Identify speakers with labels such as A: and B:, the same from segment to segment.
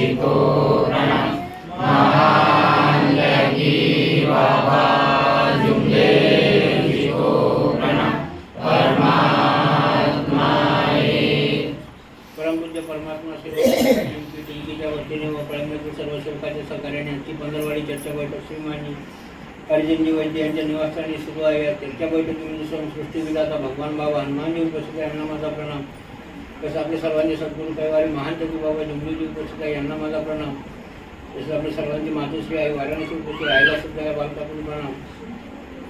A: शिको परमात्मा
B: व सर्व वैद्य यांच्या निवासस्थानी सुरू आहे. त्यांच्या बैठकीमध्ये स्वयंसृष्टी विधाता भगवान बाबा हनुमानजी उपस्थित आहे यांना माझा प्रणाम. तसं आपले सर्वांचे सद्गुरू कैवारी महान जगू बाबा जुमलीजी उपस्थित आहे यांना माझा प्रणाम. जसं आपली सर्वांची मातोश्री आहे वाराणसी उपस्थित राहिला सुद्धा या बालकापूर प्रणाम.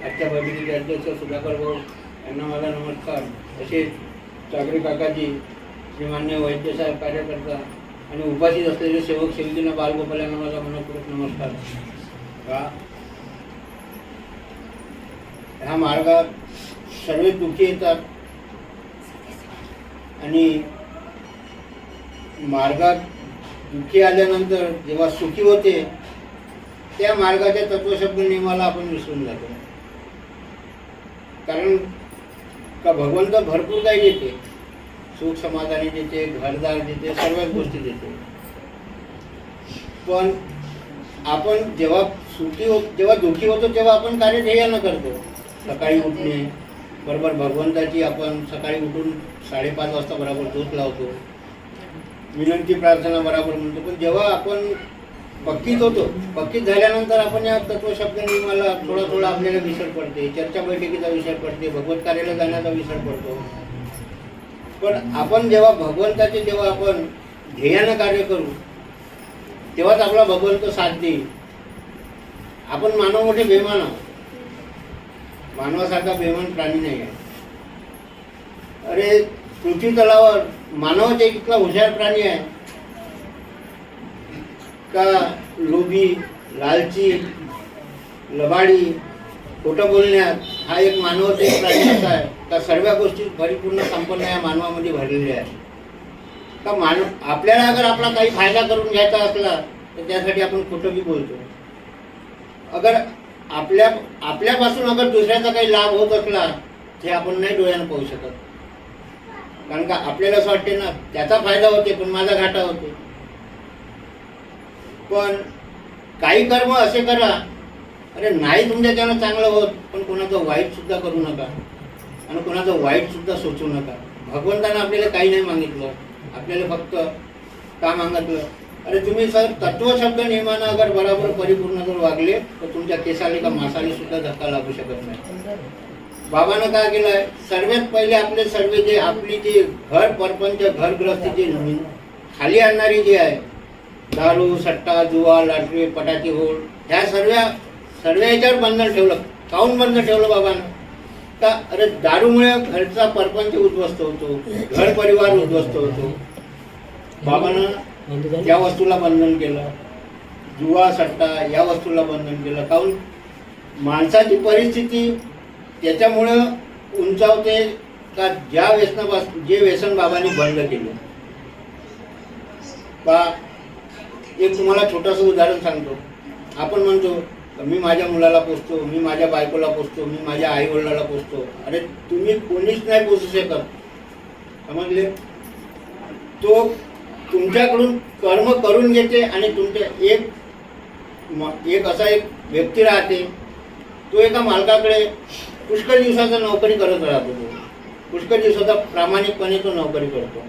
B: आजच्या बैठकीचे अध्यक्ष सुधाकर भाऊ यांना माझा नमस्कार. तसेच चाकरी काकाजी श्रीमान्य वैद्यसाहेब कार्यकर्ता आणि उपस्थित असलेले सेवक सेविकींना बालगोपाल यांना माझा मनपूर्वक नमस्कार. का ह्या मार्गात सर्व दुःखी येतात. आणि मार्गात दुःखी आल्यानंतर जेव्हा सुखी होते त्या मार्गाच्या तत्वशब्द नियमाला आपण विसरून जातो. कारण का भगवंत भरपूर काही देते. सुख समाधानी देते घरदार देते सर्वच गोष्टी देते. पण आपण जेव्हा सुखी होत जेव्हा दुःखी होतो तेव्हा आपण कार्य ध्येयानं करतो. सकाळी उठणे बरोबर भगवंताची आपण सकाळी उठून साडेपाच वाजता बरोबर झोप लावतो. विनंती प्रार्थना बरोबर म्हणतो. पण जेव्हा आपण पक्कीत होतो पक्कीत झाल्यानंतर आपण या तत्वशब्द नियमाला थोडा थोडा आपल्याला विसर पडते चर्चा बैठकीचा विसर पडते भगवत कार्याला जाण्याचा विसर पडतो. पण आपण जेव्हा भगवंताचे जेव्हा आपण ध्येयानं कार्य करू तेव्हाच आपला भगवंत साथ देईल आपण मानव मोठे बेमान आहोत. मानवासारखा बेमान प्राणी नाही आहे. अरे पृथ्वी तलावर मानवाचा इतका हुशार प्राणी आहे. का लोभी लालची लबाडी खोटं बोलण्यात हा एक मानवाचा एक प्राणी असा आहे. का सर्व गोष्टी परिपूर्ण संपन्न या मानवामध्ये भरलेल्या आहे का मानव आपल्याला अगर आपला काही फायदा करून घ्यायचा असला तर त्यासाठी आपण खोटं बी बोलतो. अगर आपल्या आपल्यापासून अगर दुसऱ्याचा काही लाभ होत असला ते आपण नाही डोळ्यानं पाहू शकत. कारण का आपल्याला असं वाटते ना त्याचा फायदा होते पण माझा घाटा होते पण काही कर्म असे करा अरे नाही तुमच्याच्यानं चांगलं होत पण कोणाचं वाईट सुद्धा करू नका. आणि कोणाचं वाईट सुद्धा सोचू नका. भगवंतानं आपल्याला काही नाही मागितलं. आपल्याला फक्त का मागितलं अरे तुम्ही सर तत्वशब्द नियमानं अगर बराबर परिपूर्ण जर वागले तर तुमच्या केसाले का मासाले सुद्धा धक्का लागू शकत नाही. बाबानं काय केलं आहे सर्वात पहिले आपले सर्व जे आपली जे घर परपंच घरग्रस्ती जे खाली आणणारी जी आहे दारू सट्टा जुवा लाटरी पटाकी होळ ह्या सर्व सर्व याच्यावर बंधन ठेवलं काऊन बंद ठेवलं बाबानं? का अरे दारूमुळे घरचा परपंच उद्ध्वस्त होतो घर परिवार उद्ध्वस्त होतो. बाबानं या वस्तूला बंधन केलं. जुवा सट्टा या वस्तूला बंधन केलं. काहून? माणसाची परिस्थिती त्याच्यामुळं उंचावते का ज्या व्यसनापासून जे व्यसन बाबांनी बंद केलं. का एक तुम्हाला छोटंसं उदाहरण सांगतो. आपण म्हणतो मी माझ्या मुलाला पोचतो मी माझ्या बायकोला पोचतो मी माझ्या आई वडिलाला पोचतो अरे तुम्ही कोणीच नाही पोचू शकत. समजले? तो तुमच्याकडून कर्म करून घेते आणि तुमच्या एक एक असा एक व्यक्ती राहते तो एका मालकाकडे पुष्कळ दिवसाचा नोकरी करत राहतो तो. पुष्कळ दिवसाचा प्रामाणिकपणे तो नोकरी करतो.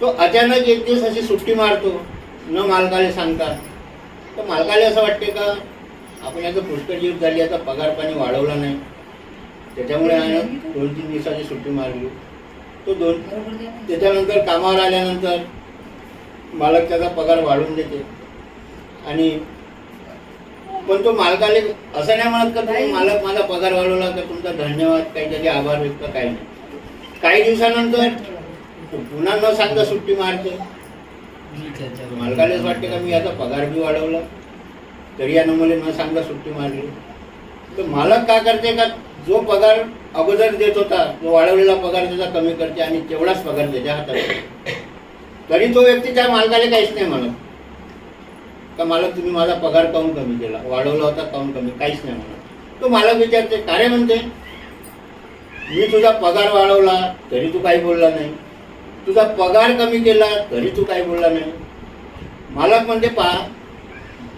B: तो अचानक एक दिवस अशी सुट्टी मारतो न मालकाला सांगता. तर मालकाला असं वाटते का आपण याचं पुष्कळ दिवस झाली आता पगार पाणी वाढवला नाही. त्याच्यामुळे दोन तीन दिवसाची सुट्टी मारली. तो दोन त्याच्यानंतर कामावर आल्यानंतर मालक त्याचा पगार वाढवून देते. आणि पण तो मालकाले असं नाही म्हणत का तुम्ही मालक माझा पगार वाढवला तर तुमचा धन्यवाद काही त्याचे आभार व्यक्त काही नाही. काही दिवसानंतर पुन्हा न सांगता सुट्टी मारते. मालकालाच वाटते का मी याचा पगार बी वाढवला? तरी यानं मला न सांगता सुट्टी मारली. तर मालक काय करते का? जो पगार अगोदर देत होता जो वाढवलेला पगार त्याचा कमी करते आणि तेवढाच पगार त्याच्या हातात. तरी तो व्यक्ती त्या मालकाला काहीच नाही म्हणत. का मालक तुम्ही माझा पगार काऊन कमी केला? वाढवला होता काऊन कमी? काहीच नाही म्हणत. तो मालक विचारते का रे म्हणते मी तुझा पगार वाढवला तरी तू काही बोलला नाही. तुझा पगार कमी केला तरी तू काही बोलला नाही. मालक म्हणते पहा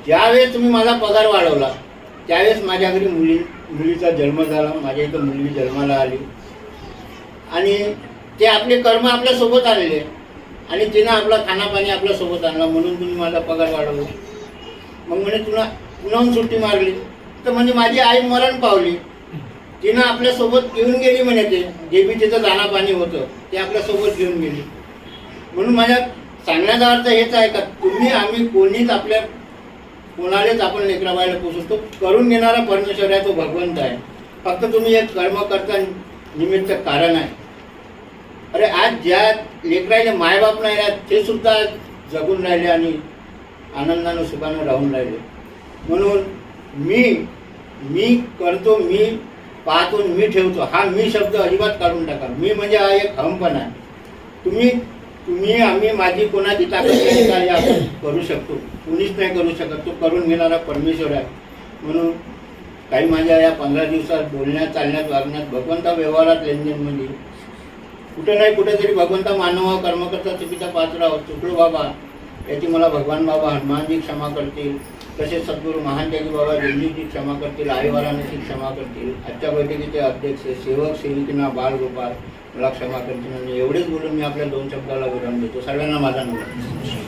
B: ज्यावेळेस तुम्ही माझा पगार वाढवला त्यावेळेस माझ्या घरी मुली मुलीचा जन्म झाला माझ्या इथं मुलगी जन्माला आली. आणि ते आपले कर्म आपल्यासोबत आलेले आणि तिनं आपला खानापाणी आपल्यासोबत आणला म्हणून तुम्ही माझा पगार वाढवला. मग म्हणे तुला पुन्हा सुट्टी मारली. तर म्हणजे माझी आई मरण पावली. तिनं आपल्यासोबत घेऊन गेली म्हणे ते जे बी तिचं दाना पाणी होतं ते आपल्यासोबत घेऊन गेली. म्हणून माझ्या सांगण्याचा अर्थ हेच आहे का तुम्ही आम्ही कोणीच आपल्या कोणालाच आपण लेकराबाईला पोचू तो करून घेणारा परमेश्वर आहे तो भगवंत आहे. फक्त तुम्ही एक कर्म करता निमित्त कारण आहे. अरे आज ज्या लेकरायले मायबाप नाही राहत ते सुद्धा जगून राहिले आणि आनंदानं सुखानं राहून राहिले. म्हणून मी मी करतो मी पाहतो मी ठेवतो. हा मी शब्द अजिबात काढून टाका. मी म्हणजे हा एक हमपण आहे तुम्ही तुम्ही आम्ही माझी कोणाची ताकद नाही का? आपण करू शकतो. कुणीच नाही करू शकत. तो करून घेणारा परमेश्वर आहे. म्हणून काही माझ्या या पंधरा दिवसात बोलण्यात चालण्यात वागण्यात भगवंता व्यवहारात लेनदेनमध्ये म्हणजे कुठे नाही कुठेतरी भगवंता मानवा कर्मकर्ता चुकीचा पात्रावर चुकलो बाबा याची मला भगवान बाबा हनुमानजी क्षमा करतील. तसेच सद्गुरू महान त्यागी बाबा दिल्लीजी क्षमा करतील. आईवारांची क्षमा करतील. आजच्या बैठकीचे अध्यक्ष सेवक सेविकीना बालगोपाल मला क्षमा करतील. आणि एवढेच बोलून मी आपल्या दोन शब्दाला विराम देतो. सगळ्यांना माझा नमस्कार.